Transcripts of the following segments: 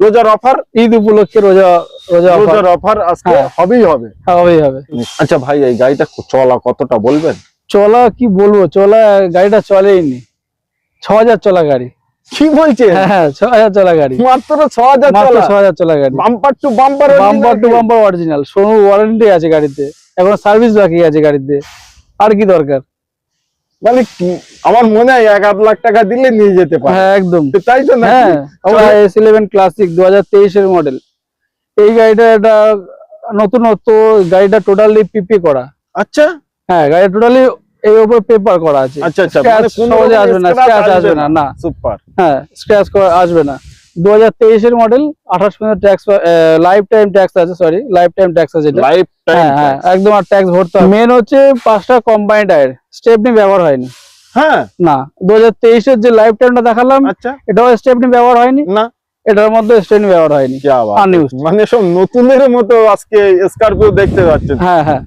রোজার অফার? ঈদ উপলক্ষে রোজা রোজা। রোজার অফার আজকে হ্যাঁ। হবেই হবে। হ্যাঁ, হবেই হবে। আচ্ছা ভাই এই গাড়িটা চলা কতটা বলবেন? চলা কি বলব? চলা গাড়িটা চলেই নি। ছ হাজার চলা গাড়ি। কি বলছে হ্যাঁ হ্যাঁ ছ হাজার চলা গাড়ি। মাত্র ছ হাজার চলা? ছ হাজার চলা গাড়ি। Bumper to bumper bumper to bumper original warranty আছে গাড়িতে। এখন সার্ভিস বাকি আছে গাড়িতে। আর কি দরকার? মানে আমার মনে হয় এক আধ লাখ টাকা দিলে নিয়ে যেতে পারে। হ্যাঁ একদম। তাই তো না হ্যাঁ এস ইলেভেন ক্লাসিক দু হাজার তেইশের মডেল এই গাড়িটা একটা নতুনত্ব গাড়িটা টোটালি পিপি করা। আচ্ছা? হ্যাঁ গাড়ি টোটালি এই উপর পেপার করা আছে। আচ্ছা আচ্ছা সহজে আসবে না স্ক্র্যাচ আসবে না না। সুপার হ্যাঁ স্ক্র্যাচ আসবে না। দু হাজার তেইশের মডেল আঠাশ পর্যন্ত ট্যাক্স লাইফ টাইম ট্যাক্স আছে সরি লাইফ টাইম ট্যাক্স আছে লাইফ হ্যাঁ হ্যাঁ একদম আর ট্যাক্স ভরতে হবে। মেন হচ্ছে পাঁচটা কোম্পানি টায়ার স্টেপনি ব্যবহার হয়নি। হ্যাঁ? না দু হাজার তেইশের যে লাইফ টাইমটা দেখালাম আচ্ছা। এটাও স্টেপনি ব্যবহার হয়নি। না। এটার মধ্যে স্টেপনি ব্যবহার হয়নি। মানে সব নতুনের মতো আজকে স্করপিও দেখতে পাচ্ছেন। হ্যাঁ হ্যাঁ।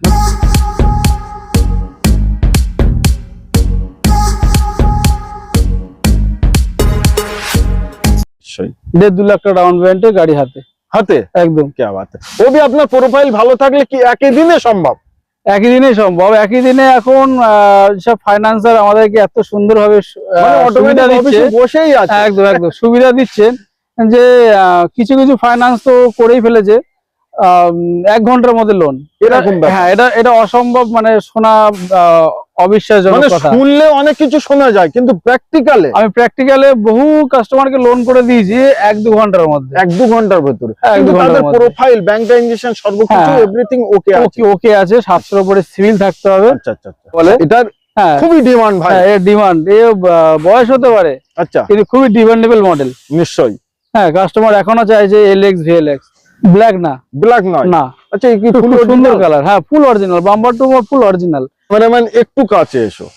দেড় দু লাখ টাকা ডাউন পেমেন্টে গাড়ি হাতে। হাতে? একদম। কি বাত। ও আপনার প্রোফাইল ভালো থাকলে কি একই দিনে সম্ভব? একই দিনে সম্ভব। একই দিনে এখন সব ফাইন্যান্সার আমাদেরকে এত মানে সুবিধা অটোমেটিক দিচ্ছে। বসেই আছে। একদম একদম। সুবিধা দিচ্ছেন যে কিছু কিছু ফাইন্যান্স তো করেই ফেলেছে। এক ঘণ্টার মধ্যে লোন এরকম হ্যাঁ এটা এটা অসম্ভব মানে শোনা আহ, অবিশ্বাসজনক মানে কথা। শুনলে অনেক কিছু শোনা যায় কিন্তু প্র্যাকটিক্যালে আমি প্র্যাকটিক্যালে বহু কাস্টমারকে লোন করে দিয়েছি এক দু ঘণ্টার মধ্যে। এক দু ঘণ্টার ভেতরে। তাদের প্রোফাইল ব্যাংক ট্রানজেকশন সর্বকিছু হ্যাঁ। এভরিথিং ওকে আছে। ওকে আছে উপরে সিভিল থাকতে হবে। আচ্ছা আচ্ছা আচ্ছা। বলে? এটার হ্যাঁ। খুবই ডিমান্ড ভাই। হ্যাঁ এর ডিমান্ড এ বয়স হতে পারে। আচ্ছা। কিন্তু খুবই ডিমান্ডেবল মডেল নিশ্চয়ই। হ্যাঁ কাস্টমার এখনও চাই যে এল এক্স ব্ল্যাক না। ব্ল্যাক নয়। না। আচ্ছা কি ফুল সুন্দর কালার হ্যাঁ full original bumper to full original মানে মানে একটু কাছে এসো।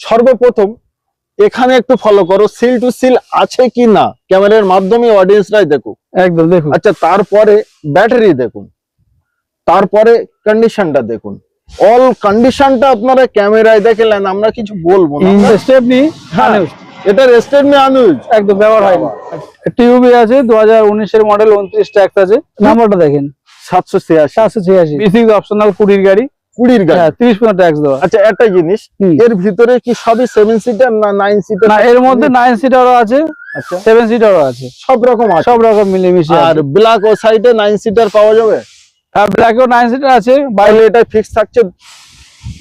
সর্বপ্রথম এখানে একটু ফলো করো সিল টু সিল আছে কি না? ক্যামেরার মাধ্যমে অডিয়েন্সরাই দেখুক। একদম দেখুন। আচ্ছা তারপরে ব্যাটারি দেখুন। তারপরে কন্ডিশনটা দেখুন। অল কন্ডিশনটা আপনারা ক্যামেরায় দেখলেন আমরা কিছু বলব না। আমরা- স্টেপনি হ্যাঁ, এটার স্টেটমে আনুজ একদম ব্যবহার হয় না টিউবি আছে দু হাজার উনিশের মডেল উনত্রিশ ট্যাক্স আছে। নাম্বারটা দেখেন। সাতশো ছিয়াশি। সাতশো ছিয়াশি। বিসিক্স অপশনাল কুড়ির গাড়ি। কুড়ির গাড়ি। হ্যাঁ তিরিশ পর্যন্ত ট্যাক্স দেওয়া। আচ্ছা একটা জিনিস এর ভিতরে কি সবই সেভেন সিটার না নাইন সিটার না এর মধ্যে নাইন সিটারও আছে আচ্ছা। সেভেন সিটারও আছে। সব রকম আছে। সব রকম মিলেমিশে আর ব্ল্যাক ও সাইডে নাইন সিটার পাওয়া যাবে? ব্ল্যাকেও নাইন সিটার আছে বাইরে এটা ফিক্স থাকছে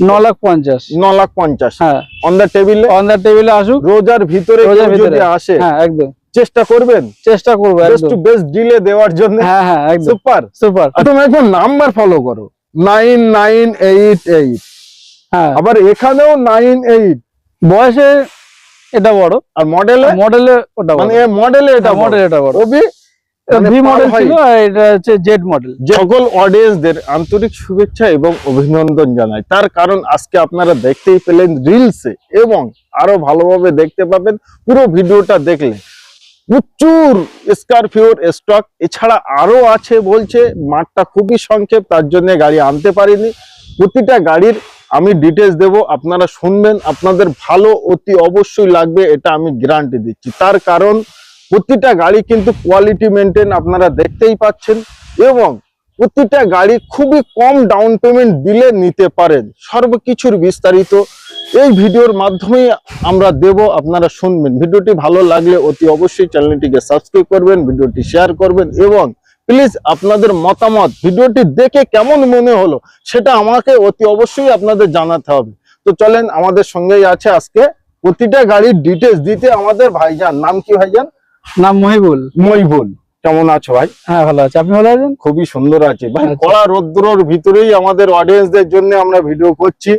ন লাখ পঞ্চাশ। ন লাখ পঞ্চাশ। হ্যাঁ। অন টেবিলে অন টেবিলে আসুক। রোজার ভিতরে রোজার ভিতরে। আসে হ্যাঁ একদম। চেষ্টা করবেন? চেষ্টা করব বেস্ট টু বেস্ট ডিলে দেওয়ার জন্য। হ্যাঁ হ্যাঁ একদম। সুপার সুপার তুমি একদম নাম্বার ফলো করো। Nine nine eight eight. হ্যাঁ। আবার এখানেও নাইন এইট। বয়সে এটা বড়। আর মডেলে মডেলে ওটা মানে মডেলে এটা মডেল এটা বড়। ওবি মানে ভি মডেল হয়। ছিল এটা হচ্ছে জেড মডেল সকল অডিয়েন্সদের আন্তরিক শুভেচ্ছা এবং অভিনন্দন জানাই। তার কারণ আজকে আপনারা দেখতেই পেলেন রিলসে এবং আরও ভালোভাবে দেখতে পাবেন। পুরো ভিডিওটা দেখলে প্রচুর স্করপিওর স্টক এছাড়া আরও আছে বলছে, মাঠটা খুবই সংক্ষেপ, তার জন্য গাড়ি আনতে পারিনি। প্রতিটা গাড়ির আমি ডিটেলস দেব, আপনারা শুনবেন, আপনাদের ভালো অতি অবশ্যই লাগবে, এটা আমি গ্যারান্টি দিচ্ছি। তার কারণ, প্রতিটা গাড়ি কিন্তু কোয়ালিটি মেনটেন আপনারা দেখতেই পাচ্ছেন, এবং প্রতিটা গাড়ি খুবই কম ডাউন পেমেন্ট দিলে নিতে পারেন। সর্বকিছুর বিস্তারিত এই ভিডিওর মাধ্যমেই আমরা দেব আপনারা শুনবেন। ভিডিওটি ভালো লাগলে অতি অবশ্যই চ্যানেলটিকে সাবস্ক্রাইব করবেন ভিডিওটি শেয়ার করবেন এবং প্লিজ আপনাদের মতামত ভিডিওটি দেখে কেমন মনে হলো সেটা আমাকে অতি অবশ্যই আপনাদের জানাতে হবে। তো চলেন আমাদের সঙ্গেই আছে আজকে প্রতিটা গাড়ির ডিটেলস দিতে আমাদের ভাইজান। নাম কি ভাইজান? নাম মহিবুল। মইবুল কেমন আছো ভাই? হ্যাঁ ভালো আছে। আপনি ভালো আছেন? খুবই সুন্দর আছে। ভাই আচ্ছা। কড়া রৌদ্রর ভিতরেই আমাদের অডিয়েন্সদের জন্য আমরা ভিডিও করছি।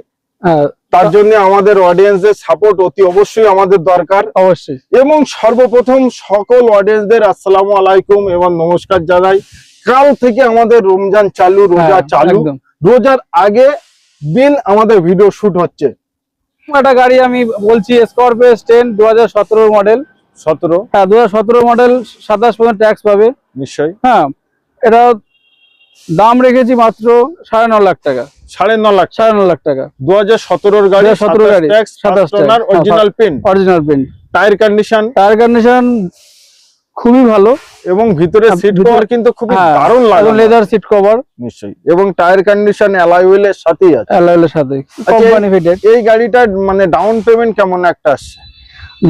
হ্যাঁ তার জন্য আমাদের অডিয়েন্সদের সাপোর্ট অতি অবশ্যই আমাদের দরকার। অবশ্যই। এবং সর্বপ্রথম সকল অডিয়েন্সদের আসসালামু আলাইকুম এবং নমস্কার জানাই। কাল থেকে আমাদের রমজান চালু রোজা হ্যাঁ, চালু। রোজার আগে দিন আমাদের ভিডিও শুট হচ্ছে। একটা গাড়ি আমি বলছি স্করপিও স্টেন দু হাজার সতেরো মডেল সতেরো। হ্যাঁ দু হাজার সতেরো মডেল সাতাশ পর্যন্ত ট্যাক্স পাবে। নিশ্চয়ই। হ্যাঁ এটা দাম রেখেছি মাত্র সাড়ে ন লাখ টাকা। সাড়ে ন লাখ সাড়ে ন লাখ টাকা। দু হাজার সতেরোর গাড়ি। সতেরো গাড়ি, tax 27 tax, original paint original print tyre condition tyre condition খুবই ভালো। এবং ভিতরে সিট কভার কিন্তু খুবই হ্যাঁ, দারুণ লাগে লেদার সিট কভার নিশ্চয়ই। এবং টায়ার কন্ডিশন অ্যালয় হুইলের সাথেই আছে। অ্যালয়ের সাথে কোম্পানি ফিটেড এই গাড়িটার মানে ডাউন পেমেন্ট কেমন একটা আসছে?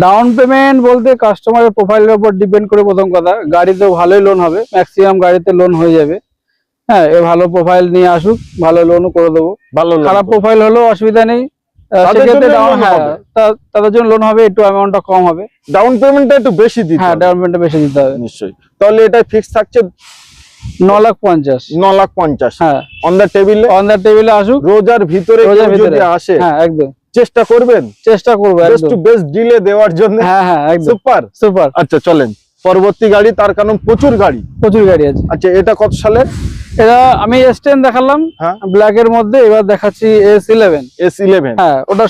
ডাউন পেমেন্ট বলতে কাস্টমারের প্রোফাইলের উপর ডিপেন্ড করে প্রথম কথা। গাড়িতে ভালোই লোন হবে। ম্যাক্সিমাম গাড়িতে লোন হয়ে যাবে। হ্যাঁ এ ভালো প্রোফাইল নিয়ে আসুক ভালো লোনও করে দেবো। ভালো খারাপ প্রোফাইল হলেও অসুবিধা নেই। সেক্ষেত্রে হ্যাঁ তাদের জন্য লোন হবে একটু অ্যামাউন্টটা কম হবে। ডাউন পেমেন্টটা একটু বেশি দিতে হ্যাঁ। ডাউন পেমেন্টটা বেশি দিতে হবে। নিশ্চয়ই। তাহলে এটা ফিক্স থাকছে ন লাখ পঞ্চাশ। ন লাখ পঞ্চাশ। হ্যাঁ। অন টেবিলে অন দ্য টেবিলে আসুক। রোজার ভিতরে রোজার ভিতরে। আসে হ্যাঁ একদম। চেষ্টা করবেন? চেষ্টা করব বেস্ট টু একদম বেস্ট ডিলে দেওয়ার জন্য? হ্যাঁ হ্যাঁ একদম। সুপার সুপার আচ্ছা চলেন। পরবর্তী গাড়ি তার কারণ প্রচুর গাড়ি। প্রচুর গাড়ি আছে। আচ্ছা এটা কত সালের? এটা আমি এস টেন দেখালাম হ্যাঁ। ব্ল্যাক এর মধ্যে এবার দেখাচ্ছি এস ইলেভেন এস ইলেভেন হ্যাঁ ওটা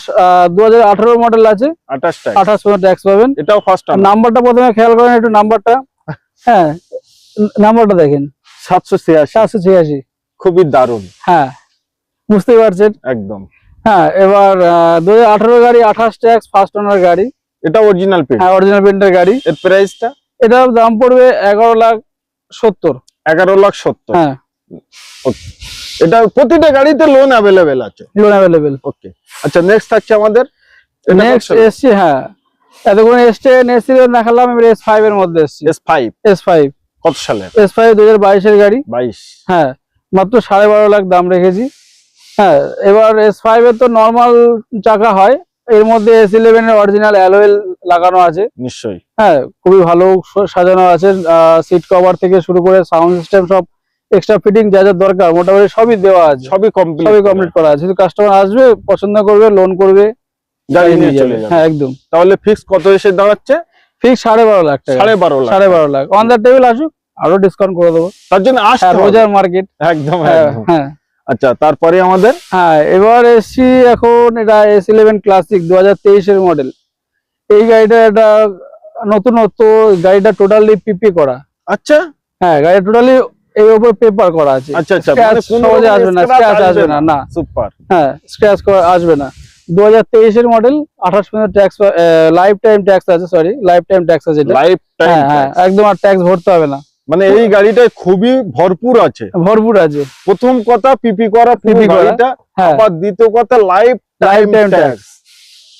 দু হাজার আঠারো মডেল আছে। আঠাশটা আঠাশ পর্যন্ত ট্যাক্স পাবেন। এটাও ফার্স্ট নাম্বারটা প্রথমে খেয়াল করেন একটু নাম্বারটা হ্যাঁ নাম্বারটা দেখেন। সাতশো ছিয়াশি। চারশো ছিয়াশি। খুবই দারুণ। হ্যাঁ বুঝতেই পারছেন? একদম। হ্যাঁ এবার দু হাজার আঠারো গাড়ি আঠাশ ট্যাক্স ফার্স্ট ওনার গাড়ি। এটা অরিজিনাল পেড হ্যাঁ অরিজিনাল প্রিন্টের গাড়ি। এর প্রাইসটা এটার দাম পড়বে এগারো লাখ সত্তর। এগারো লাখ সত্তর। হ্যাঁ। এটা প্রতিটা গাড়িতে লোন অ্যাভেলেবেল আছে। লোন অ্যাভেলেবেল ওকে আচ্ছা নেক্সট থাকছে আমাদের। নেক্সট এসছি হ্যাঁ। এতক্ষণ এস টেন এস দেখালাম এবার এস ফাইভ এর মধ্যে এসছি। এস ফাইভ এস ফাইভ কত সালের? এস ফাইভ দু হাজার বাইশের গাড়ি। বাইশ। হ্যাঁ মাত্র সাড়ে বারো লাখ দাম রেখেছি। হ্যাঁ এবার এস ফাইভ এর তো নর্মাল চাকা হয়। এর মধ্যে এস ইলেভেন এর অরিজিনাল অ্যালোয়েল লাগানো আছে। নিশ্চয়ই। হ্যাঁ খুবই ভালো সাজানো আছে। সিট কভার থেকে শুরু করে সাউন্ড সিস্টেম সব এক্সট্রা ফিটিং যা যা দরকার মোটামুটি সবই দেওয়া আছে। সবই কমপ্লিট সবই কমপ্লিট করা আছে। শুধু কাস্টমার আসবে পছন্দ করবে লোন করবে গাড়ি নিয়ে যাবে। হ্যাঁ একদম। তাহলে ফিক্স কত এসে দাঁড়াচ্ছে? ফিক্স সাড়ে বারো লাখ টাকা। সাড়ে বারো লাখ সাড়ে বারো লাখ। অন দ্য টেবিল আসুক আরও ডিসকাউন্ট করে দেবো। তার জন্য হ্যাঁ। রোজার মার্কেট একদম হ্যাঁ একদম। হ্যাঁ। আচ্ছা তারপরে আমাদের? হ্যাঁ এবার এসছি এখন এটা এস ইলেভেন ক্লাসিক দু হাজার তেইশের মডেল এই গাড়িটা একটা নতুনত্ব গাড়িটা টোটালি পিপি করা। আচ্ছা। হ্যাঁ গাড়িটা টোটালি এর উপর পেপার করা আছে। আচ্ছা আচ্ছা Scratch সহজে আসবে না স্ক্র্যাচ আসবে না। না সুপার হ্যাঁ স্ক্র্যাচ আসবে না। দু হাজার তেইশের মডেল আঠাশ পর্যন্ত ট্যাক্স লাইফ টাইম ট্যাক্স আছে সরি লাইফ টাইম ট্যাক্স আছে এটা। লাইফ টাইম হ্যাঁ হ্যাঁ একদম আর ট্যাক্স ভরতে হবে না। মানে এই গাড়িটায় খুবই ভরপুর আছে। ভরপুর আছে। প্রথম কথা পিপি করা পিপি করা, গাড়িটা। হ্যাঁ। আবার দ্বিতীয় কথা লাইফ টাইম ট্যাক্স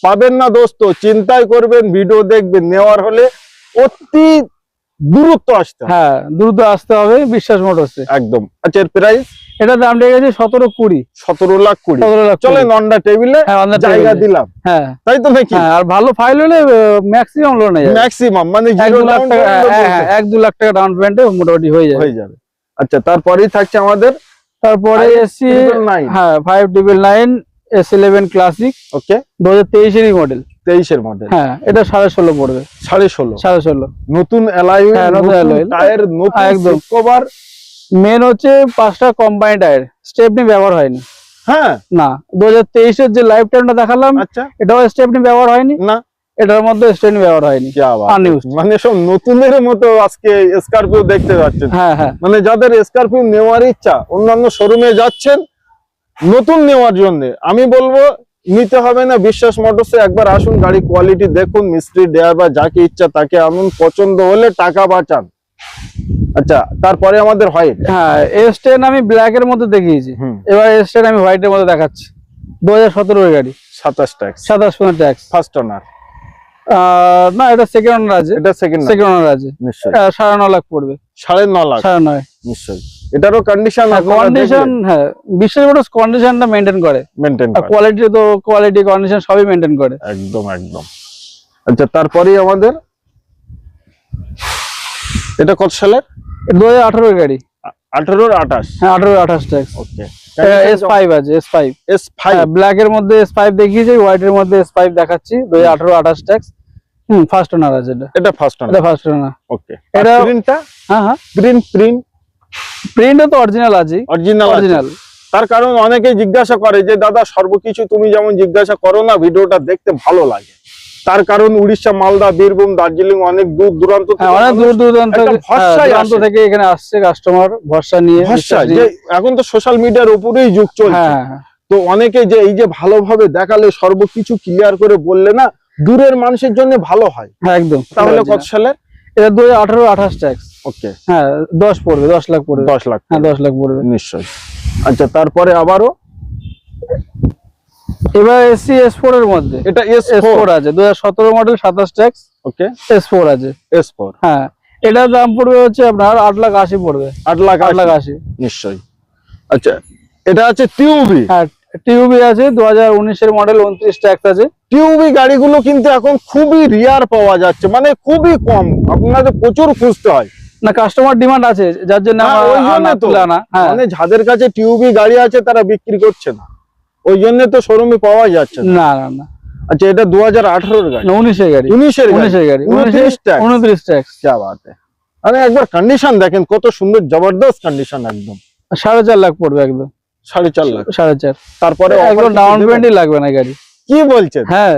পাবেন না দোস্ত। চিন্তাই করবেন ভিডিও দেখবেন নেওয়ার হলে অতি দূরত্ব আসতে হ্যাঁ দ্রুত আসতে হবে বিশ্বাস মোটরসে একদম। আচ্ছা এর প্রাইস এটা দাম রেখেছে সতেরো কুড়ি। সতেরো লাখ কুড়ি। সতেরো লাখ চলে। নন্ডা টেবিলে হ্যাঁ জায়গা দিলাম। হ্যাঁ। তাই তো নাকি? হ্যাঁ আর ভালো ফাইল হলে ম্যাক্সিমাম লোন ম্যাক্সিমাম মানে এক দু লাখ টাকা হ্যাঁ, হ্যাঁ, এক দু লাখ টাকা ডাউন পেমেন্টে মোটামুটি হয়ে যাবে। হয়ে যাবে। আচ্ছা তারপরেই থাকছে আমাদের তারপরে এসছি নাইন হ্যাঁ five devil nine S eleven classic okay দু হাজার তেইশেরই মডেল তেইশের মডেল হ্যাঁ এটা সাড়ে ষোলো পড়বে। সাড়ে ষোলো। সাড়ে ষোলো। নতুন অ্যালাই হ্যাঁ। টায়ার নতুন হ্যাঁ, একদম। কভার মেন হচ্ছে পাঁচটা কম্বাইন্ড টায়ার স্টেপনি ব্যবহার হয়নি। হ্যাঁ। না দু হাজার তেইশের যে লাইফ টাইমটা দেখালাম আচ্ছা। এটাও স্টেপনি ব্যবহার হয়নি। না। এটার মধ্যে ব্যবহার হয়নি। মানে সব নতুনের মতো আজকে স্করপিও দেখতে পাচ্ছেন। হ্যাঁ হ্যাঁ। মানে যাদের স্করপিও নেওয়ার ইচ্ছা অন্যান্য শোরুমে যাচ্ছেন নতুন নেওয়ার জন্য আমি বলব নিতে হবে না। বিশ্বাস মোটরসে একবার আসুন গাড়ি কোয়ালিটি দেখুন মিস্ত্রি ড্রাইভার যাকে ইচ্ছা তাকে আনুন পছন্দ হলে টাকা বাঁচান। আচ্ছা তারপরে আমাদের হোয়াইট হ্যাঁ এস টেন আমি ব্ল্যাক এর মধ্যে দেখিয়েছি। এবার এস টেন আমি হোয়াইট এর মধ্যে দেখাচ্ছি। দু হাজার সতেরো গাড়ি। সাতাশ ট্যাক্স সাতাশ পনেরো ট্যাক্স ফার্স্ট ওনার না এটা সেকেন্ড ওনার আছে। এটা সেকেন্ড সেকেন্ড ওনার আছে। নিশ্চয়ই। সাড়ে ন লাখ পড়বে। সাড়ে ন লাখ। সাড়ে নয়। নিশ্চয়ই। এটারও কন্ডিশন কন্ডিশন হ্যাঁ বিশেষ করে কন্ডিশনটা মেনটেন করে। মেনটেন আর কোয়ালিটি তো কোয়ালিটি কন্ডিশন সবই মেনটেন করে। একদম একদম। আচ্ছা তারপরেই আমাদের এটা কত সালের? দু হাজার আঠারোর গাড়ি। আঠারোর আঠাশ? হ্যাঁ আঠারো আঠাশ ট্যাক্স ওকে এস ফাইভ আছে S five S five black এর মধ্যে এস ফাইভ দেখিয়েছি হোয়াইট এর মধ্যে এস ফাইভ দেখাচ্ছি দু হাজার আঠারো আঠাশ ট্যাক্স হুম ফার্স্ট ওনার আছে এটা। এটা ফার্স্ট এটা ফার্স্ট ওনার ওকে এটা- প্রিন্টটা হ্যাঁ হ্যাঁ। প্রিন্ট প্রিন্ট প্রিন্টও তো অরিজিনাল আছে। অরিজিনাল অরিজিনাল তার কারণ অনেকে জিজ্ঞাসা করে যে দাদা সর্বকিছু তুমি যেমন জিজ্ঞাসা করো না ভিডিওটা দেখতে ভালো লাগে। তার কারণ উড়িষ্যা মালদা বীরভূম দার্জিলিং অনেক দূর দূরান্ত থেকে হ্যাঁ অনেক দূর দূরান্ত হ্যাঁ, দূরান্ত থেকে এখানে আসছে কাস্টমার ভরসা নিয়ে ভরসা যে এখন তো সোশ্যাল মিডিয়ার উপরেই যুগ চলছে। হ্যাঁ তো অনেকে যে এই যে ভালোভাবে দেখালে সর্বকিছু ক্লিয়ার করে বললে না দূরের মানুষের জন্য ভালো হয়। হ্যাঁ একদম। তাহলে কত সালের? এটা দু হাজার আঠারো আঠাশ ট্যাক্স ওকে। হ্যাঁ দশ পড়বে দশ লাখ পড়বে। দশ লাখ হ্যাঁ দশ লাখ পড়বে। নিশ্চয়ই। আচ্ছা তারপরে আবারও? এবার এসসি এস ফোর এর মধ্যে। এটা এস এস ফোর আছে দু হাজার সতেরো মডেল সাতাশ ট্যাক্স ওকে এস ফোর আছে। এস ফোর হ্যাঁ এটার দাম পড়বে হচ্ছে আপনার আট লাখ আশি পড়বে। আট লাখ আট লাখ আশি। নিশ্চয়ই। আচ্ছা এটা আছে টিউবি হ্যাঁ টিউবি আছে দু হাজার উনিশের মডেল উনত্রিশ ট্যাক্স আছে। টিউবি গাড়িগুলো কিন্তু এখন খুবই রিয়ার পাওয়া যাচ্ছে মানে খুবই কম। আপনাদের প্রচুর খুঁজতে হয়। না কাস্টমার ডিমান্ড আছে যার জন্য হ্যাঁ। হ্যাঁ। মানে যাদের কাছে টিউবি গাড়ি আছে তারা বিক্রি করছে না। ওই জন্য তো শোরুমে পাওয়া যাচ্ছে না। না না আচ্ছা এটা দু হাজার আঠারো গাড়ি? উনিশের গাড়ি। উনিশের উনিশের গাড়ি। উনত্রিশ ট্যাক্স উনত্রিশ ট্যাক্স যা বাতে। আরে একবার কন্ডিশন দেখেন কত সুন্দর জবরদস্ত কন্ডিশন একদম। সাড়ে চার লাখ পড়বে একদম। সাড়ে চার লাখ। সাড়ে চার। তারপরে একদম ডাউন পেমেন্টই লাগবে না গাড়ি। কি বলছেন? হ্যাঁ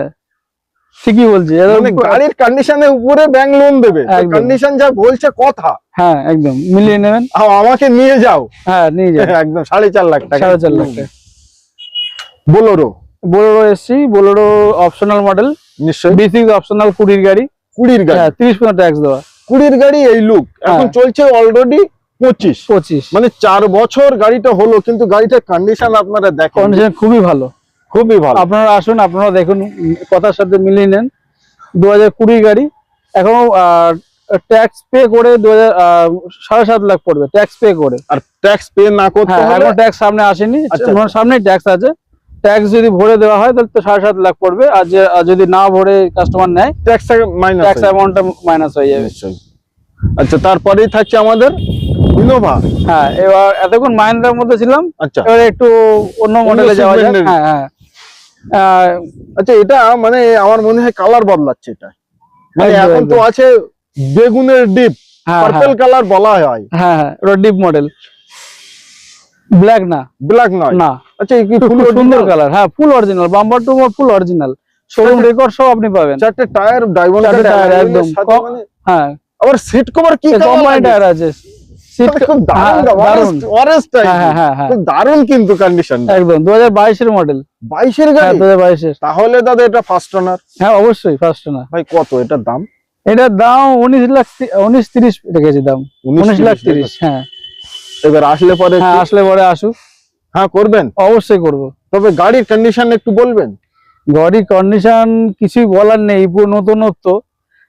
ঠিকই বলছি। মানে গাড়ির কন্ডিশনের উপরে ব্যাংক লোন দেবে। কন্ডিশন যা বলছে কথা। হ্যাঁ একদম। মিলিয়ে নেবেন। হ্যাঁ, আমাকে নিয়ে যাও। হ্যাঁ নিয়ে যাও। একদম সাড়ে চার লাখ টাকা। সাড়ে চার লাখ টাকা। বোলোরো বোলেরো এসছি বোলেরো অপশনাল মডেল নিশ্চয়ই। বি অপশনাল কুড়ির গাড়ি। কুড়ির গাড়ি? হ্যাঁ তিরিশ পনেরো ট্যাক্স দেওয়া। কুড়ির গাড়ি এই লুক এখন হ্যাঁ। চলছে অলরেডি পঁচিশ। পঁচিশ। মানে চার বছর গাড়িটা হলো কিন্তু গাড়িটার কন্ডিশন আপনারা দেখেন কন্ডিশন খুবই ভালো। খুবই ভালো। আপনারা আসুন আপনারা দেখুন কথার সাথে মিলিয়ে নেন। দু হাজার কুড়ি গাড়ি এখনও ট্যাক্স পে করে দু সাড়ে সাত লাখ পড়বে ট্যাক্স পে করে। আর ট্যাক্স পে না করতে হ্যাঁ ট্যাক্স সামনে আসেনি। আচ্ছা, সামনে ট্যাক্স আছে। ট্যাক্স যদি ভরে দেওয়া হয় তাহলে তো সাড়ে সাত লাখ পড়বে। আর যদি না ভরে কাস্টমার নেয় ট্যাক্স মাইনাস ট্যাক্স অ্যামাউন্টটা মাইনাস হয়ে যাবে। নিশ্চয়ই। আচ্ছা তারপরেই থাকছে আমাদের ইনোভা হ্যাঁ এবার এতক্ষণ মধ্যে ছিলাম। আচ্ছা। এবার একটু অন্য মডেলে যাওয়া যাক। হ্যাঁ হ্যাঁ। আচ্ছা এটা মানে আমার মনে হয় কালার বদলাচ্ছে এটা। মানে এখন তো আছে বেগুনের ডিপ হ্যাঁ পার্পল কালার বলা হয়। হ্যাঁ হ্যাঁ ডিপ মডেল ব্ল্যাক না। ব্ল্যাক নয়। না। আচ্ছা এই কি ফুল সুন্দর কালার হ্যাঁ full original bumper to full original showroom record সব আপনি পাবেন। চারটে টায়ার ডায়মন্ড টায়ার একদম। মানে হ্যাঁ। আবার সিট কভার কি কোম্পানি টায়ার আছে। সিট খুব দারুণ দারুণ হ্যাঁ হ্যাঁ হ্যাঁ হ্যাঁ। খুব দারুণ কিন্তু কন্ডিশন একদম দু হাজার বাইশের মডেল বাইশের হ্যাঁ গাড়ি? দু হাজার বাইশের। তাহলে দাদা এটা ফার্স্ট ওনার হ্যাঁ অবশ্যই ফার্স্ট না ভাই কত? এটার দাম? এটার দাম উনিশ লাখ উনিশ তিরিশ রেখেছি দাম। উনিশ লাখ তিরিশ হ্যাঁ। এবার আসলে পরে হ্যাঁ আসলে পরে আসুক। হ্যাঁ করবেন? অবশ্যই করব। তবে গাড়ির কন্ডিশন একটু বলবেন। গাড়ির কন্ডিশন কিছুই বলার নেই পুরো নতুনত্ব।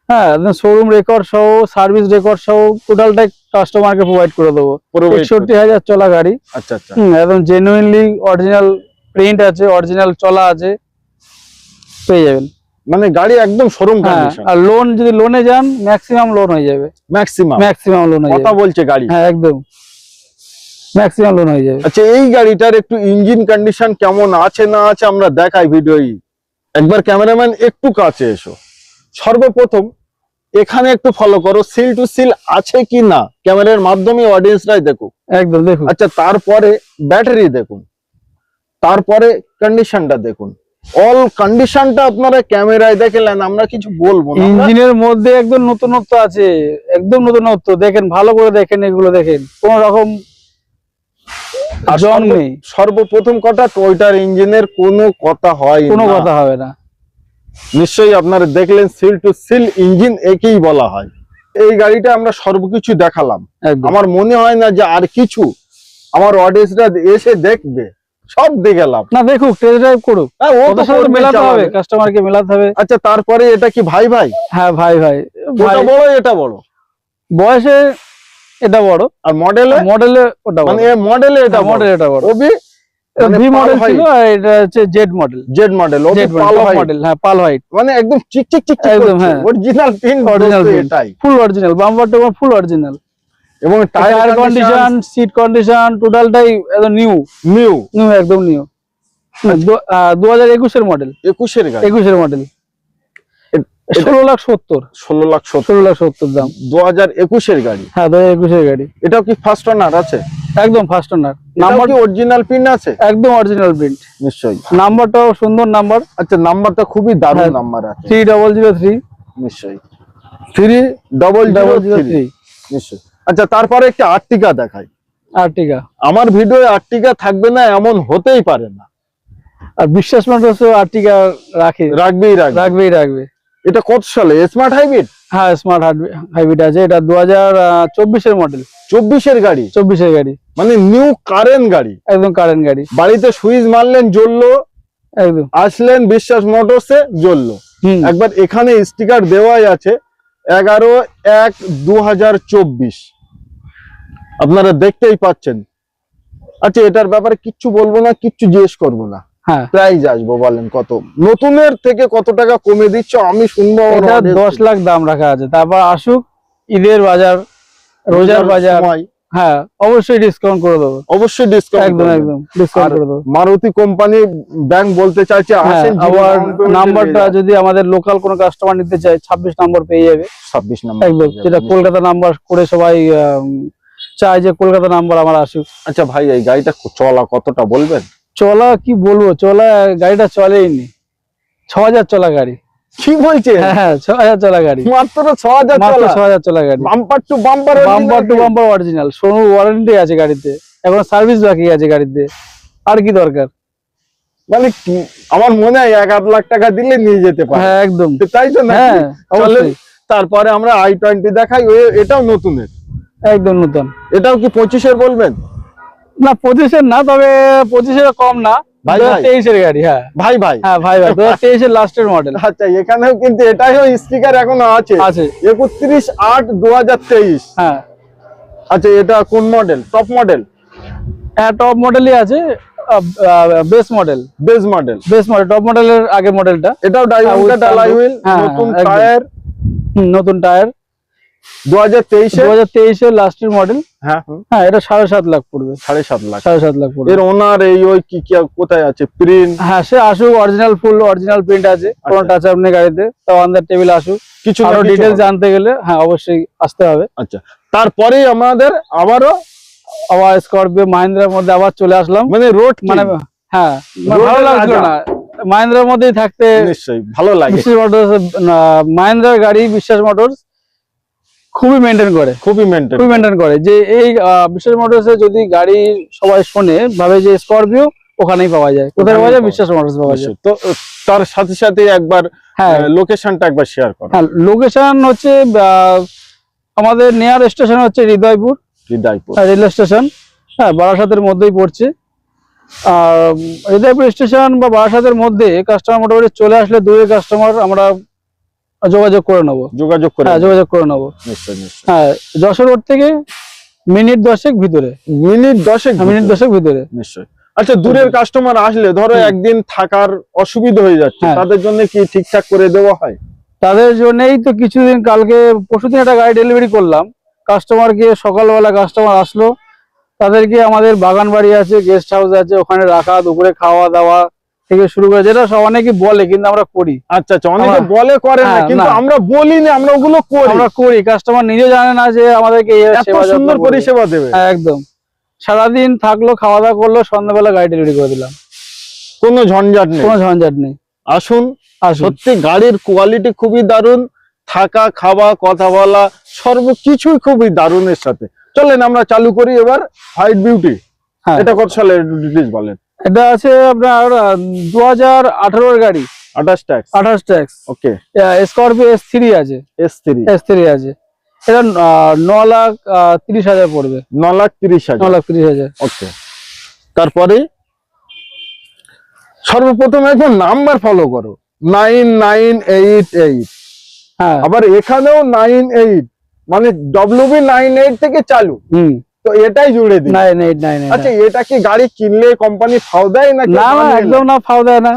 হ্যাঁ শোরুম রেকর্ড সহ সার্ভিস রেকর্ড সহ টোটালটাই কাস্টমারকে প্রোভাইড করে দেবো। একষট্টি হাজার চলা গাড়ি। আচ্ছা আচ্ছা। একদম জেনুইনলি অরিজিনাল প্রিন্ট আছে অরিজিনাল চলা আছে। পেয়ে যাবেন। মানে গাড়ি একদম শোরুম হ্যাঁ কন্ডিশন আর লোন যদি লোনে যান ম্যাক্সিমাম লোন হয়ে যাবে। ম্যাক্সিমাম ম্যাক্সিমাম লোন হয়ে যাবে। কথা বলছে গাড়ি। হ্যাঁ একদম। ম্যাক্সিমাম লোন হয়ে যাবে। আচ্ছা এই গাড়িটার একটু ইঞ্জিন কন্ডিশন কেমন আছে না আছে আমরা দেখাই ভিডিওই একবার ক্যামেরাম্যান একটু কাছে এসো। সর্বপ্রথম এখানে একটু ফলো করো সিল টু সিল আছে কি না? ক্যামেরার মাধ্যমে অডিয়েন্সরাই দেখুক। একদম দেখুন। আচ্ছা তারপরে ব্যাটারি দেখুন। তারপরে কন্ডিশনটা দেখুন। অল কন্ডিশনটা আপনারা ক্যামেরায় দেখলেন আমরা কিছু বলব না। ইঞ্জিনের মধ্যে একদম নতুনত্ব আছে। একদম নতুনত্ব। দেখেন ভালো করে দেখেন এগুলো দেখেন। কোন রকম জং নেই। সর্বপ্রথম কথা টয়টার ইঞ্জিনের কোনো কথা হয় কোনো কথা হবে না। নিশ্চয়ই আপনারা দেখলেন সিল টু সিল ইঞ্জিন একেই বলা হয়। এই গাড়িটা আমরা সর্বকিছু দেখালাম। আমার মনে হয় না যে আর কিছু। আমার অডিয়েন্সরা এসে দেখবে সব দেখালাম না দেখুক টেস্ট ড্রাইভ করুক। হ্যাঁ, ও তো সাথে মেলাতে হবে কাস্টমারকে মেলাতে হবে। আচ্ছা তারপরে এটা কি ভাই ভাই? হ্যাঁ ভাই ভাই বড় এটা বড়? বয়সে এটা বড়। আর মডেলে মডেলে ওটা মানে মডেলে এটা মডেল মডেল এটা বড়। ওবি ভি মডেল। ছিল এটা হচ্ছে জেড মডেল জেড মডেল ওবি পাল মডেল হ্যাঁ পাল হোয়াইট মানে একদম চিক চিক চিক একদম, হ্যাঁ। অরিজিনাল পিন অরিজিনাল এটাই। Full original bumper to full original এবং টায়ার কন্ডিশন সিট কন্ডিশন টোটালটাই একদম নিউ নিউ নিউ একদম নিউ দু হাজার একুশের মডেল একুশের গাড়ি। একুশের মডেল এ- ষোলো লাখ সত্তর। ষোলো লাখ সত্তর। লাখ সত্তর দাম। দু হাজার একুশের গাড়ি। হ্যাঁ দু হাজার একুশের গাড়ি। এটাও কি ফার্স্ট ওনার আছে? একদম ফার্স্ট ওনার নাম্বার কি অরিজিনাল পিন আছে? একদম অরিজিনাল প্রিন্ট নিশ্চয়ই। নাম্বারটাও সুন্দর নাম্বার আচ্ছা নাম্বারটা খুবই দারুণ। নাম্বার আছে। থ্রি ডবল জিরো থ্রি নিশ্চয়ই। Three double double zero three নিশ্চয়ই। আচ্ছা তারপরে একটা আর্টিকা দেখাই। আর্টিকা। আমার ভিডিও আর্টিকা থাকবে না এমন হতেই পারে না। আর বিশ্বাস মানুষ আর্টিকা রাখে। রাখবেই রাখবে। রাখবেই রাখবে। এটা কত সালে? স্মার্ট হাইব্রিড হ্যাঁ স্মার্ট হাইব্রিড আছে। এটা দু হাজার চব্বিশের মডেল চব্বিশের গাড়ি? চব্বিশের গাড়ি। মানে নিউ কারেন্ট গাড়ি? একদম কারেন্ট গাড়ি। বাড়িতে সুইচ মারলেন জ্বললো। একদম। আসলেন বিশ্বাস মোটরসে জ্বললো। হুম। একবার এখানে স্টিকার দেওয়াই আছে এগারো এক দু হাজার চব্বিশ। আপনারা দেখতেই পাচ্ছেন। আচ্ছা এটার ব্যাপারে কিচ্ছু বলব না কিচ্ছু জিজ্ঞেস করব না। প্রাইস আসব বলেন কত? নতুনের থেকে কত টাকা কমে দিচ্ছ? আমি শুনব এটা দশ লাখ দাম রাখা আছে। তারপর আসুক ঈদের বাজার রোজার বাজার। হ্যাঁ অবশ্যই ডিসকাউন্ট করে দেবো। অবশ্যই ডিসকাউন্ট একদম একদম ডিসকাউন্ট করে দেবো। মারুতি কোম্পানি ব্যাংক বলতে চাইছে হ্যাঁ আবার নাম্বারটা যদি আমাদের লোকাল কোনো কাস্টমার নিতে চায় ছাব্বিশ নম্বর পেয়ে যাবে। ছাব্বিশ নাম্বার একদম যেটা কলকাতা নাম্বার করে সবাই চায় যে কলকাতা নাম্বার আমার আসুক। আচ্ছা ভাই এই গাড়িটা চলা কতটা বলবেন? চলা কি বলব? চলা গাড়িটা চলেইনি। ছ হাজার চলা গাড়ি। কি বলছে? হ্যাঁ হ্যাঁ ছ হাজার চলা গাড়ি। মাত্র ছ হাজার মাত্র ছ হাজার চলা গাড়ি। Bumper to bumper bumper to bumper original Sonu warranty আছে গাড়িতে। এখন সার্ভিস বাকি আছে গাড়িতে। আর কি দরকার? মানে আমার মনে হয় এক আধ লাখ টাকা দিলে নিয়ে যেতে পারে। হ্যাঁ একদম। তাই তো না হ্যাঁ তারপরে আমরা আই টোয়েন্টি দেখাই এটাও নতুনের। একদম নতুন। এটাও কি পঁচিশের বলবেন? না পঁচিশের না তবে পঁচিশের কম না। ভাই, তেইশের গাড়ি হ্যাঁ। ভাই ভাই। হ্যাঁ ভাই ভাই দু তেইশের লাস্টের মডেল আচ্ছা এখানেও কিন্তু স্টিকার এখনও আছে। আছে। একত্রিশ আট দু হাজার তেইশ। হ্যাঁ। আচ্ছা এটা কোন মডেল টপ মডেল হ্যাঁ টপ মডেলই আছে base model base model base model top মডেলের আগে মডেলটা এটাও হুইল হ্যাঁ, নতুন টায়ার নতুন টায়ার দু হাজার তেইশে? দু হাজার তেইশের লাস্টের মডেল হ্যাঁ। হ্যাঁ এটা সাড়ে সাত লাখ পড়বে। সাড়ে সাত লাখ। সাড়ে সাত লাখ পড়বে। এর ওনার এই ওই কি কি কোথায় আছে? প্রিন্ট হ্যাঁ সে আসুক অরিজিনাল ফুল অরিজিনাল প্রিন্ট আছে। কোনো আচ্ছা। টাচ গাড়িতে। তাও আন্দার টেবিল আসুক। কিছু আরও জানতে গেলে হ্যাঁ অবশ্যই আসতে হবে। আচ্ছা। তারপরেই আমাদের আবারও আবার স্করপিও মাহিন্দ্রার মধ্যে আবার চলে আসলাম। মানে রোড মানে হ্যাঁ ভালো লাগছিল না। মাহিন্দ্রার মধ্যেই থাকতে নিশ্চয়ই ভালো লাগে। বিশ্বাস মোটরস মাহিন্দ্রার গাড়ি বিশ্বাস মোটরস খুবই মেনটেন করে। খুবই মেনটেন খুবই মেনটেন করে। যে এই বিশ্বাস মোটরসে যদি গাড়ি সবাই শোনে ভাবে যে স্করপিও ওখানেই পাওয়া যায়। কোথায় পাওয়া যায়? বিশ্বাস মোটরস পাওয়া যায়। তো তার সাথে সাথে একবার হ্যাঁ। লোকেশনটা একবার শেয়ার করো। হ্যাঁ লোকেশন হচ্ছে আমাদের নিয়ার স্টেশন হচ্ছে হৃদয়পুর। হৃদয়পুর। রেল স্টেশন হ্যাঁ বারাসাতের মধ্যেই পড়ছে। আর হৃদয়পুর স্টেশন বা বারাসাতের মধ্যে কাস্টমার মোটামুটি চলে আসলে দূরের কাস্টমার আমরা যোগাযোগ করে নেব। যোগাযোগ করে হ্যাঁ যোগাযোগ করে নেব। হ্যাঁ যশোর রোড থেকে মিনিট দশেক ভিতরে। মিনিট দশেক হ্যাঁ, মিনিট দশেক ভিতরে। নিশ্চয়ই। আচ্ছা দূরের কাস্টমার আসলে ধরো একদিন থাকার অসুবিধা হয়ে যাচ্ছে হ্যাঁ। তাদের জন্য কি ঠিকঠাক করে দেওয়া হয়? তাদের জন্যই তো কিছুদিন কালকে পরশুদিন একটা গাড়ি ডেলিভারি করলাম। কাস্টমারকে সকালবেলা কাস্টমার আসলো। তাদেরকে আমাদের বাগান বাড়ি আছে গেস্ট হাউস আছে ওখানে রাখা দুপুরে খাওয়া দাওয়া থেকে শুরু করে যেটা সব অনেকে বলে কিন্তু আমরা করি। আচ্ছা আচ্ছা অনেকে বলে করে না হ্যাঁ, কিন্তু আমরা বলি না আমরা ওগুলো করি। আমরা করি কাস্টমার নিজে জানে না যে আমাদেরকে এত সুন্দর পরিষেবা দেবে। হ্যাঁ একদম। সারাদিন থাকল খাওয়া দাওয়া করল সন্ধ্যাবেলা গাড়ি ডেলিভারি করে দিলাম। কোনো ঝঞ্ঝাট নেই। কোনো ঝঞ্ঝাট নেই। আসুন সত্যি গাড়ির কোয়ালিটি খুবই দারুণ থাকা খাওয়া কথা বলা সর্বকিছুই খুবই দারুণের সাথে। চলেন আমরা চালু করি এবার হোয়াইট বিউটি এটা কত সালের ডিটেলস বলেন? এটা আছে আপনার দু হাজার আঠারোর গাড়ি। আঠাশ ট্যাক্স আঠাশ tax okay Scorpio S three আছে। এস থ্রি এস থ্রি আছে। এটা ন লাখ তিরিশ হাজার পড়বে। ন লাখ তিরিশ ন লাখ তিরিশ হাজার। ওকে তারপরে? সর্বপ্রথম এখন নাম্বার ফলো করো। নাইন নাইন এইট এইট হ্যাঁ। আবার এখানেও নাইন এইট মানে ডব্লিউবি নাইন এইট থেকে চালু। হুম। তো এটাই জুড়ে দিই। আচ্ছা এটা কি গাড়ি কিনলে কোম্পানি ফাও দেয় না না একদম না ফাও দেয় না।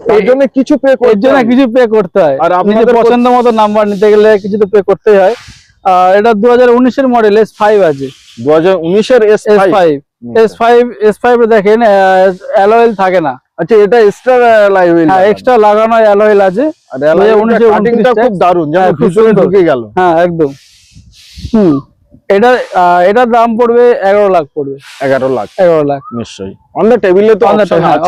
এর জন্য কিছু পে এর জন্য কিছু পে করতে হয়। আর আপনাদের পছন্দ মতো নাম্বার নিতে গেলে কিছু তো পে করতেই হয়। আর এটা দু হাজার উনিশের মডেল এস ফাইভ আছে দেখেন অ্যালয়েল থাকে না। আচ্ছা এটা এক্সট্রা হ্যাঁ এক্সট্রা লাগানো অ্যালয়েল আছে। আর 2019 কাটিংটা খুব দারুণ যেন হ্যাঁ। ঢুকে গেল। হ্যাঁ একদম। হুম। এটা এটার দাম পড়বে এগারো লাখ পড়বে। এগারো লাখ। এগারো লাখ। নিশ্চয়ই। টেবিলে তো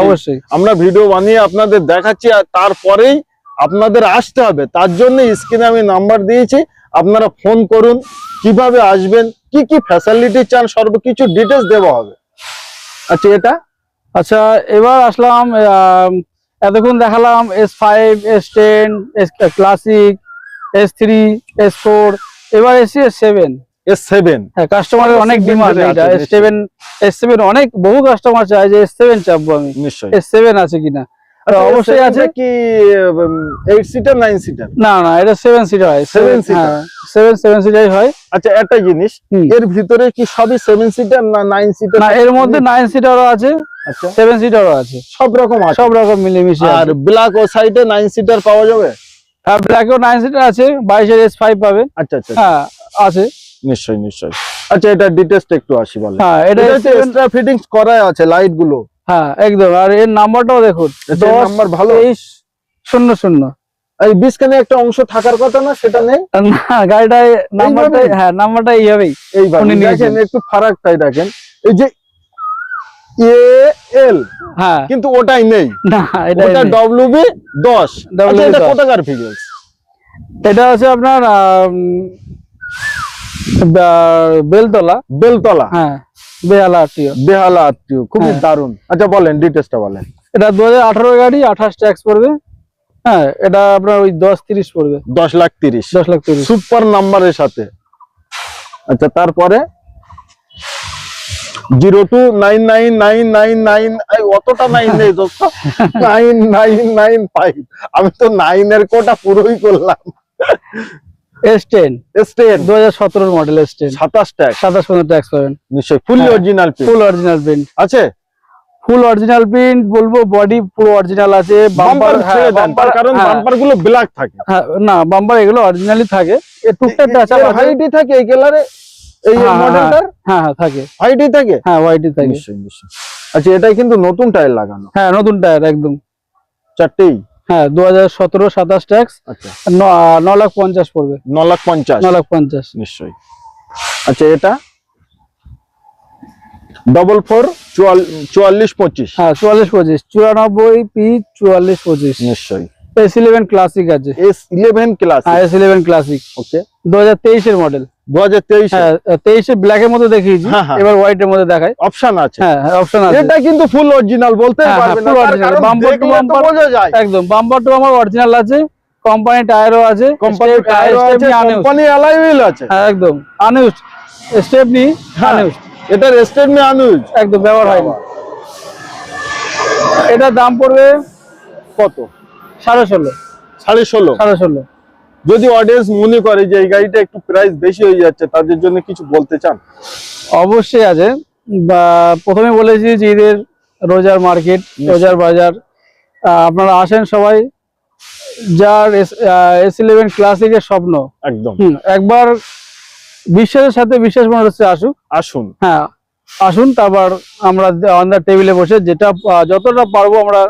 অবশ্যই। আমরা ভিডিও বানিয়ে আপনাদের দেখাচ্ছি আর তারপরেই আপনাদের আসতে হবে। তার জন্য স্ক্রিনে আমি নাম্বার দিয়েছি। আপনারা ফোন করুন কীভাবে আসবেন কি কি ফ্যাসিলিটি চান সর্বকিছু ডিটেলস দেওয়া হবে। আচ্ছা এটা? আচ্ছা এবার আসলাম এতক্ষণ দেখালাম S five S ten S classic S three S four এবার এসি এস সেভেন হ্যাঁ কাস্টমারের অনেক ডিমান্ড এটা অনেক বহু কাস্টমার চায় যে চাপবো আমি। নিশ্চয়ই। আছে কিনা? আচ্ছা, অবশ্যই আছে। কি এইট সিটার সিটার না না এটা সিটার হয়। Seater? হ্যাঁ সিটার হয়। আচ্ছা একটা জিনিস এর ভিতরে কি সবই সেভেন সিটার না নাইন সিটার না এর মধ্যে নাইন সিটারও আছে আচ্ছা। সেভেন সিটারও আছে। সব রকম আছে। সব রকম মিলেমিশে আর ব্ল্যাক ও সাইডে নাইন সিটার পাওয়া যাবে? আর ব্ল্যাকেও নাইন সিটার আছে বাইশের এস ফাইভ পাবেন আচ্ছা আচ্ছা। হ্যাঁ আছে। নিশ্চয়ই নিশ্চয়ই। আচ্ছা এটা ডিটেলসটা একটু আসি বলে হ্যাঁ এটা এটা S7 এক্সট্রা ফিটিংস করা আছে লাইটগুলো। হ্যাঁ একদম। আর এর নাম্বারটাও দেখুন আচ্ছা, নাম্বার ভালো? তেইশ শূন্য শূন্য। এই বিস্কানে একটা অংশ থাকার কথা না সেটা নেই? না গাড়িটায় নাম্বারটা হ্যাঁ নাম্বারটা এইভাবেই এইভাবে। দেখেন একটু ফারাকটাই দেখেন। এই যে এ এল হ্যাঁ। কিন্তু ওটাই নেই। না এটা ওটা ডব্লিউ বি দশ। আচ্ছা, WB এটা 10 কোথাকার ফিগার্স এটা আছে আপনার বেলতলা? বেলতলা। হ্যাঁ বেহালা আটটিও বেহালা আত্মীয় খুবই হ্যাঁ। দারুণ। আচ্ছা বলেন ডিটেলসটা বলেন। এটা দু গাড়ি আঠাশ ট্যাক্স পড়বে। হ্যাঁ এটা আপনার ওই দশ তিরিশ পড়বে। দশ লাখ তিরিশ। দশ লাখ তিরিশ। সুপার নাম্বারের সাথে। আচ্ছা তারপরে? Zero two nine nine nine nine nine অতটা নাইন নেই নাইন নাইন নাইন ফাইভ আমি তো নাইনের কোটা পুরোই করলাম। মডেল পাবেন। নিশ্চয়ই। হ্যাঁ। অরিজিনাল ফুল অরিজিনাল প্রিন্ট আছে? ফুল অরিজিনাল প্রিন্ট বলব বডি পুরো অরিজিনাল আছে বাম্পার বাম্পার ছেড়ে দেন তার কারণ বাম্পারগুলো ব্ল্যাক থাকে। না বাম্পার এগুলো অরিজিনালি থাকে। টুকটাক হোয়াইটই থাকে এই কালারে এই হ্যাঁ, হ্যাঁ, মডেলটার হ্যাঁ হ্যাঁ থাকে। হোয়াইটই থাকে? হ্যাঁ হোয়াইটই থাকে। নিশ্চয়ই নিশ্চয়ই। আচ্ছা এটাই কিন্তু নতুন টায়ার লাগানো। হ্যাঁ নতুন টায়ার একদম। চারটেই? হ্যাঁ দু হাজার সতেরো সাতাশ ট্যাক্স আচ্ছা। ন লাখ পঞ্চাশ পড়বে। ন লাখ পঞ্চাশ ন লাখ পঞ্চাশ নিশ্চয়ই। আচ্ছা এটা? ডবল ফোর চুয়াল্লিশ পঁচিশ। হ্যাঁ চুয়াল্লিশ পঁচিশ। চুরানব্বই পি চুয়াল্লিশ পঁচিশ। নিশ্চয়ই। এস ইলেভেন ক্লাসিক আছে। S eleven class S eleven classic okay দু হাজার তেইশের মডেল তেইশ। হ্যাঁ তেইশে ব্ল্যাকের মধ্যে দেখিয়েছি হ্যাঁ, হ্যাঁ। এবার হোয়াইটের মধ্যে দেখাই। অপশন আছে। হ্যাঁ হ্যাঁ অপশন আছে। এটা কিন্তু ফুল অরিজিনাল বলতে হ্যাঁ, হ্যাঁ, না একদম বাম্পার টু আমার অরিজিনাল আছে কোম্পানি টায়ারও আছে কোম্পানি step- টায়ার আছে stepney unused। Company alloy wheel আছে। হ্যাঁ একদম আনইউজড স্টেপনি হ্যাঁ আনইউজড এটা রেস্টেড একদম ব্যবহার হয়নি এটার দাম পড়বে কত? সাড়ে ষোলো। সাড়ে ষোলো। সাড়ে ষোলো। যদি অডিয়েন্স মনে করে যে এই গাড়িটা একটু প্রাইস বেশি হয়ে যাচ্ছে তাদের জন্য কিছু বলতে চান? অবশ্যই আছে। প্রথমে বলেছি যে ঈদের রোজার মার্কেট রোজার বাজার আপনারা আসেন সবাই। যার এস ইলেভেন ক্লাসিকের স্বপ্ন। একদম। একবার বিশ্বাসের সাথে বিশ্বাস মনে হচ্ছে আসুক। আসুন। হ্যাঁ আসুন তারপর আমরা অন দ্য টেবিলে বসে যেটা যতটা পারব আমরা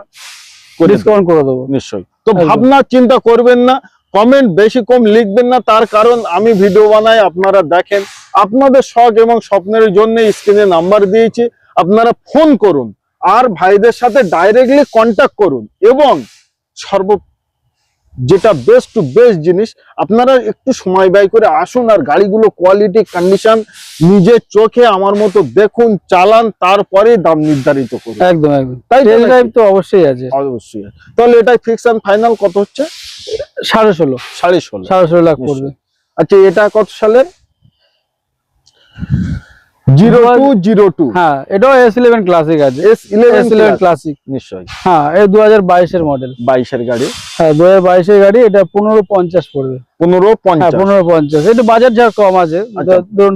ডিসকাউন্ট করে দেবো। নিশ্চয়ই। তো ভাবনা চিন্তা করবেন না। কমেন্ট বেশি কম লিখবেন না তার কারণ আমি ভিডিও বানাই আপনারা দেখেন। আপনাদের শখ এবং স্বপ্নের জন্য স্ক্রিনে নাম্বার দিয়েছি আপনারা ফোন করুন আর ভাইদের সাথে ডাইরেক্টলি কন্ট্যাক্ট করুন। এবং সর্ব যেটা বেস্ট টু বেস্ট জিনিস আপনারা একটু সময় ব্যয় করে আসুন আর গাড়িগুলো কোয়ালিটি কন্ডিশন নিজের চোখে আমার মতো দেখুন চালান তারপরে দাম নির্ধারিত করুন। একদম একদম। তাই তো অবশ্যই আছে। অবশ্যই। তাহলে এটাই ফিক্স অ্যান্ড ফাইনাল কত হচ্ছে? সাড়ে ষোলো। সাড়ে ষোলো। সাড়ে ষোলো লাখ পড়বে। আচ্ছা এটা কত সালের জিরো টু জিরো টু। হ্যাঁ এটাও এস ইলেভেন ক্লাসিক আছে। ক্লাসিক নিশ্চয়ই। হ্যাঁ এই মডেল গাড়ি। হ্যাঁ গাড়ি এটা পনেরো পঞ্চাশ পড়বে। পনেরো হ্যাঁ পঞ্চাশ পনেরো পঞ্চাশ। একটু বাজার যা কম আছে। আচ্ছা। ধরুন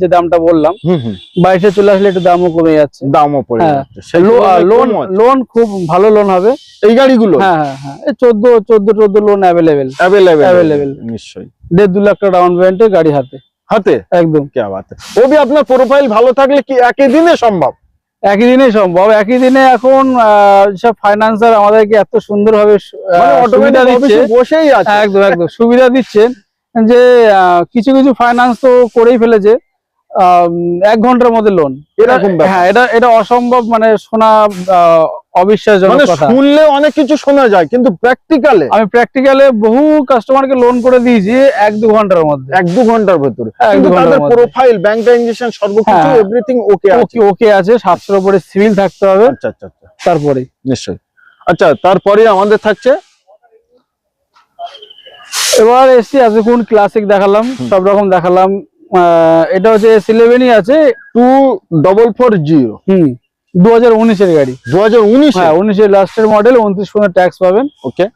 যে দামটা বললাম চলে আসলে একটু দামও কমে যাচ্ছে। দামও পড়ে হ্যাঁ। যাচ্ছে। লোন লোন খুব ভালো লোন হবে। এই গাড়িগুলো? হ্যাঁ হ্যাঁ হ্যাঁ। চোদ্দ চোদ্দ চোদ্দ লোন অ্যাভেলেবেল অ্যাভেলেবেল Available। নিশ্চয়ই। দেড় দু লাখ টাকা ডাউন পেমেন্টে গাড়ি হাতে। হাতে? একদম। কে বাত? ও বি আপনার প্রোফাইল ভালো থাকলে কি একই দিনে সম্ভব? একই দিনে সম্ভব। একই দিনে এখন সব ফাইন্যান্সার আমাদেরকে এত সুন্দর ভাবে মানে সুবিধা দিচ্ছে। বসেই আছে। একদম একদম। সুবিধা দিচ্ছেন যে কিছু কিছু ফাইন্যান্স তো করেই ফেলেছে। এক ঘণ্টার মধ্যে লোন এরকম। হ্যাঁ এটা এটা অসম্ভব মানে শোনা আহ, অবিশ্বাসজনক মানে কথা। শুনলে অনেক কিছু শোনা যায় কিন্তু প্র্যাকটিক্যালে আমি প্র্যাকটিক্যালে বহু কাস্টমারকে লোন করে দিয়েছি এক দু ঘণ্টার মধ্যে। এক দু ঘণ্টার ভেতরে। তাদের প্রোফাইল ব্যাংক ট্রানজেকশন সর্বকিছু। এভরিথিং ওকে আছে। ওকে আছে সাতশোর উপরে সিভিল থাকতে হবে। আচ্ছা আচ্ছা আচ্ছা। তারপরে? নিশ্চয়ই। আচ্ছা তারপরে আমাদের থাকছে? এবার এসছি এতক্ষণ ক্লাসিক দেখালাম সব রকম দেখালাম। এটা হচ্ছে এস ইলেভেনই আছে টু ডবল ফোর জিরো হুম। দু হাজার উনিশের গাড়ি। দু হাজার উনিশ? হ্যাঁ উনিশের লাস্টের মডেল উনত্রিশ পনেরো ট্যাক্স পাবেন। ওকে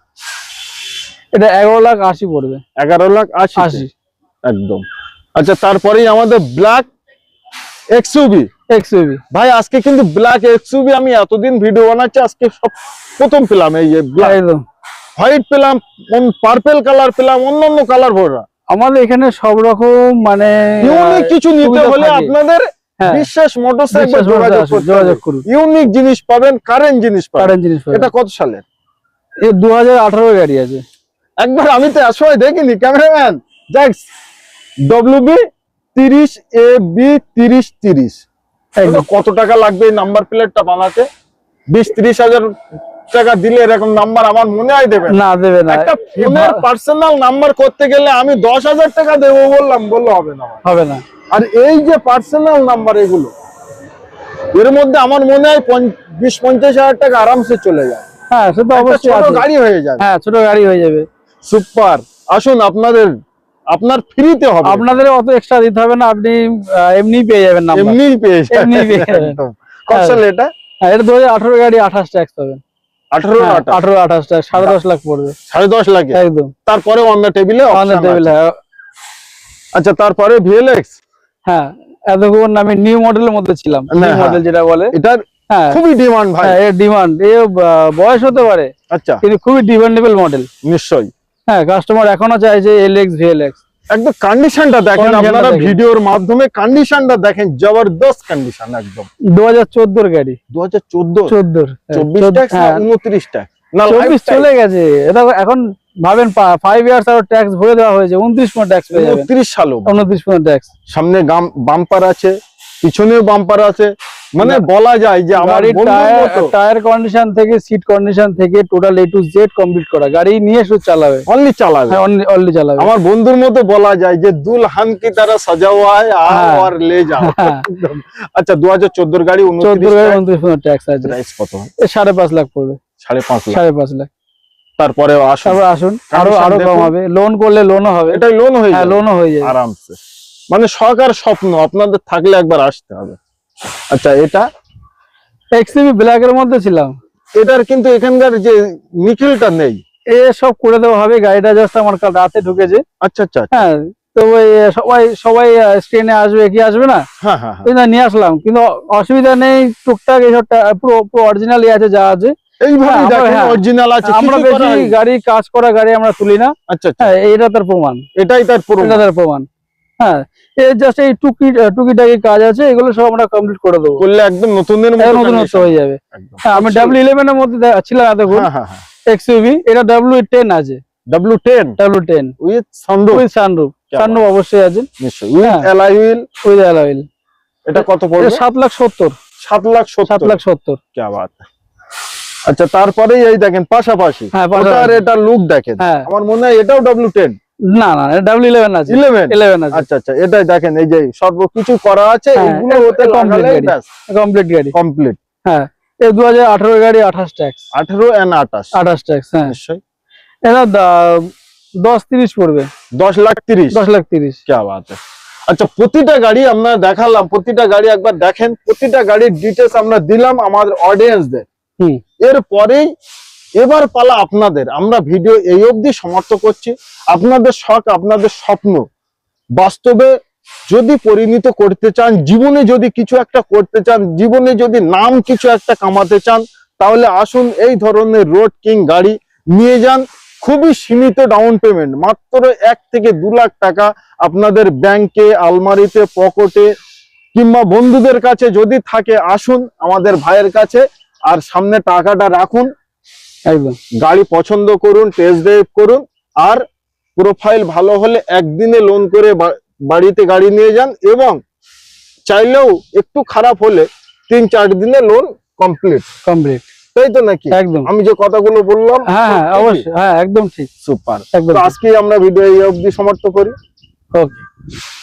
এটা এগারো লাখ আশি পড়বে। এগারো লাখ আশি আশি। একদম। আচ্ছা তারপরেই আমাদের ব্ল্যাক এক্সইউবি এক্স ইউবি ভাই আজকে কিন্তু ব্ল্যাক এক্সইউবি আমি এতদিন ভিডিও বানাচ্ছি আজকে সব প্রথম পেলাম এই যে ব্ল্যাক একদম। হোয়াইট পেলাম পার্পেল কালার পেলাম অন্যান্য কালার ভরা। আমাদের এখানে সব রকম মানে কিছু নিতে হলে আপনাদের বিশ্বাস মোটরসাইকেল যোগাযোগ করুন। ইউনিক জিনিস পাবেন কারেন্ট জিনিস পাবেন। জিনিস এটা কত সালের? এ দু হাজার আঠারো গাড়ি আছে। একবার আমি তো আসলে দেখিনি ক্যামেরাম্যান। দেখ ডব্লিউবি তিরিশ এ বি তিরিশ তিরিশ। কত টাকা লাগবে এই নাম্বার প্লেটটা বানাতে? বিশ ত্রিশ হাজার টাকা দিলে এরকম নাম্বার আমার মনে হয় দেবে না। দেবে না। একটা ফোনের পার্সোনাল নাম্বার করতে গেলে আমি দশ হাজার টাকা দেবো বললাম বলল হবে না হবে না। আর এই যে পার্সোনাল নাম্বার এগুলো এর মধ্যে আমার মনে হয় বিশ পঞ্চাশ হাজার টাকা আরামসে চলে যায়। হ্যাঁ অবশ্যই ছোট গাড়ি হয়ে যাবে। হ্যাঁ ছোট গাড়ি হয়ে যাবে। সুপার আসুন আপনাদের আপনার ফ্রিতে হবে। আপনাদের অত এক্সট্রা দিতে হবে না আপনি এমনি পেয়ে যাবেন নাম্বার এমনি পেয়ে যাবেন। এমনি পেয়ে যাবেন। কত সালে এটা? হ্যাঁ এটা দু হাজার আঠারো গাড়ি আঠাশ ট্যাক্স পাবেন। আঠারো হ্যাঁ, আঠারো সাড়ে দশ লাখ পড়বে। সাড়ে দশ লাখে? একদম। তারপরে টেবিলে টেবিল আচ্ছা তারপরে ভিএলএক্স হ্যাঁ এতক্ষণ আমি নিউ মডেলের মধ্যে ছিলাম। নিউ হ্যাঁ। মডেল যেটা বলে। এটার হ্যাঁ। খুবই ডিমান্ড ভাই। হ্যাঁ এর ডিমান্ড এ বয়স হতে পারে। আচ্ছা। কিন্তু খুবই ডিমান্ডেবল মডেল নিশ্চয়ই। হ্যাঁ কাস্টমার এখনও চাইছে এল এক্স ভিএল এক্স একদম কন্ডিশনটা দেখেন আপনারা। ভিডিওর মাধ্যমে কন্ডিশনটা দেখেন জবরদস্ত কন্ডিশন একদম। দু হাজার চোদ্দোর গাড়ি। দু হাজার চোদ্দ চোদ্দোর চব্বিশ ট্যাক্স না উনত্রিশ ট্যাক্স না চব্বিশ চলে গেছে। এটা এখন ভাবেন ফাইভ ইয়ার্স আর ট্যাক্স ভরে দেওয়া হয়েছে উনত্রিশ পয়েন্ট ট্যাক্স পেয়ে যাবেন। উনত্রিশ সালও উনত্রিশ পয়েন্ট ট্যাক্স সামনে বাম্পার আছে পিছনেও বাম্পার আছে মানে বলা যায় যে আমার টায়ার কন্ডিশন থেকে সিট কন্ডিশন থেকে total A to Z complete করা। গাড়ি নিয়ে শুধু চালাবে। অনলি চালাবে। হ্যাঁ, অনলি চালাবে। আমার বন্ধুর মতো বলা যায় যে দুল হাম কি তারা সাজাও হয়। আর হ্যাঁ। লে যাও। হ্যাঁ। আচ্ছা 2014 এর গাড়ি 29 গাড়ি 29 ট্যাক্স আছে। প্রাইস কত? 5.5 লাখ পড়বে। 5.5 লাখ। 5.5 লাখ। তারপরে আসুন। আসুন আরও আরও কম হবে লোন করলে লোনও হবে। এটা লোন হয়ে যায় হ্যাঁ লোনও হয়ে যায় আরামসে। মানে সরকার স্বপ্ন আপনাদের থাকলে একবার আসতে হবে। আচ্ছা এটা? এক্সিবি ব্ল্যাক এর মধ্যে ছিলাম। এটার কিন্তু এখানকার যে নিখিলটা নেই। এ সব করে দেওয়া হবে গাড়িটা জাস্ট আমার কাল রাতে ঢুকেছে। আচ্ছা আচ্ছা হ্যাঁ তো সবাই সবাই স্ক্রিনে আসবে কি আসবে না? হ্যাঁ হ্যাঁ হ্যাঁ। নিয়ে আসলাম কিন্তু অসুবিধা নেই টুকটাক এইসব পুরো পুরো অরিজিনালই আছে যা আছে। আমরা- বেশি গাড়ি কাজ করা গাড়ি আমরা তুলি না। আচ্ছা আচ্ছা। এটা তার প্রমাণ। এটাই তার প্রমাণ। হ্যাঁ জাস্ট এই টুকি টুকিটাকি কাজ আছে এগুলো সব আমরা কমপ্লিট করে দেবো। একদম হয়ে যাবে। হ্যাঁ ডাব্লিউ ইলেভেন এর মধ্যে হ্যাঁ, হ্যাঁ, হ্যাঁ। এটা ডাব্লিউ টেন আছে। W ten W ten with অবশ্যই আছে। এটা কত লাখ 70 7 লাখ লাখ আচ্ছা তারপরে এই দেখেন পাশাপাশি। হ্যাঁ এটা লুক দেখেন। আমার মনে হয় এটাও ডাব্লু টেন না না আচ্ছা আচ্ছা এটাই দেখেন এই কিছু করা আছে কমপ্লিট গাড়ি। কমপ্লিট হ্যাঁ গাড়ি 28 ট্যাক্স। ট্যাক্স হ্যাঁ। নিশ্চয়ই। পড়বে। 10 লাখ লাখ আচ্ছা প্রতিটা গাড়ি আমরা দেখালাম প্রতিটা গাড়ি একবার দেখেন প্রতিটা গাড়ির ডিটেইলস আমরা দিলাম আমাদের অডিয়েন্সদের এরপরেই এবার পালা আপনাদের। আমরা ভিডিও এই অবধি সমাপ্ত করছি। আপনাদের শখ, আপনাদের স্বপ্ন বাস্তবে যদি পরিণত করতে চান, জীবনে যদি কিছু একটা করতে চান, জীবনে যদি নাম কিছু একটা কামাতে চান, তাহলে আসুন এই ধরনের রোড কিং গাড়ি নিয়ে যান। খুবই সীমিত ডাউন পেমেন্ট মাত্র এক থেকে দু লাখ টাকা আপনাদের ব্যাংকে আলমারিতে, পকেটে কিংবা বন্ধুদের কাছে যদি থাকে, আসুন আমাদের ভাইয়ের কাছে। আর সামনে টাকাটা রাখুন। গাড়ি পছন্দ করুন টেস্ট ড্রাইভ করুন আর প্রোফাইল ভালো হলে একদিনে লোন করে বাড়িতে গাড়ি নিয়ে যান এবং চাইলেও একটু খারাপ হলে তিন চার দিনে লোন কমপ্লিট কমপ্লিট তাই তো নাকি? একদম। আমি যে কথাগুলো বললাম হ্যাঁ হ্যাঁ অবশ্যই হ্যাঁ একদম ঠিক। সুপার একদম আজকে আমরা ভিডিও এই অবধি সমাপ্ত করি। ওকে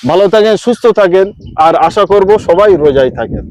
ভালো থাকেন সুস্থ থাকেন আর আশা করব সবাই রোজাই থাকেন।